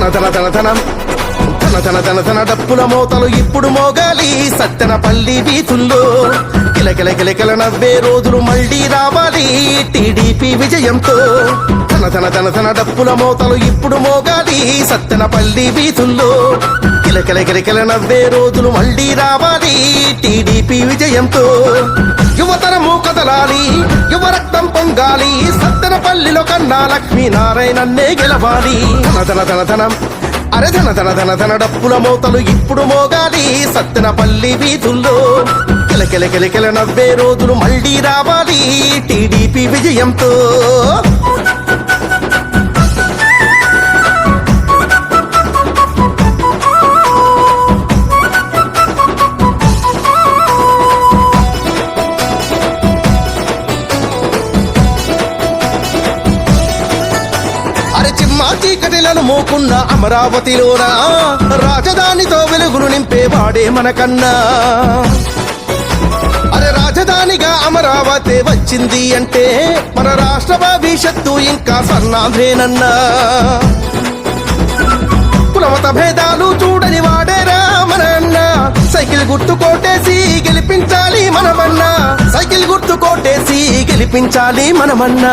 తన తన తనం తన. తన తన తన డప్పుల మోతలు ఇప్పుడు మోగాలి. సత్తెన పల్లి వీధుల్లో కిలకిల కిలకిల నవ్వే రోజులు మళ్ళీ రావాలి. టీడీపీ విజయంతో తన తన తన తన డప్పుల మోతలు ఇప్పుడు మోగాలి. సత్తెన పల్లి వీధుల్లో కిలకిల కిలకిల నవ్వే రోజులు మళ్ళీ రావాలి. టీడీపీ విజయంతో యువతరము కదలాలి. యువ రక్తం పొంగాలి. సత్తెన పల్లిలో కన్నా లక్ష్మీనారాయణన్నే గెలవాలి. ధన ధన ధన ధనం అరే ధన ధన ధన ధన డప్పుల మోతలు ఇప్పుడు మోగాలి. సత్తెన పల్లి వీధుల్లో కిలకిల కిలకిల నవ్వే రోజులు మళ్ళీ రావాలి. టీడీపీ విజయంతో అరే చిమ్మా చీకటిలను మోకున్న అమరావతిలోన? రాజధానితో వెలుగులు నింపే వాడే మనకన్నా. అరే రాజధానిగా అమరావతి వచ్చింది అంటే మన రాష్ట్ర భవిష్యత్తు ఇంకా సన్నాధేనన్నా కులమత భేదాలు చూడని వాడేరా మనన్న సైకిల్ గుర్తు కోటేసి గెలిపించాలి మనమన్నా. సైకిల్ గుర్తు కోటేసి గెలిపించాలి మనమన్నా.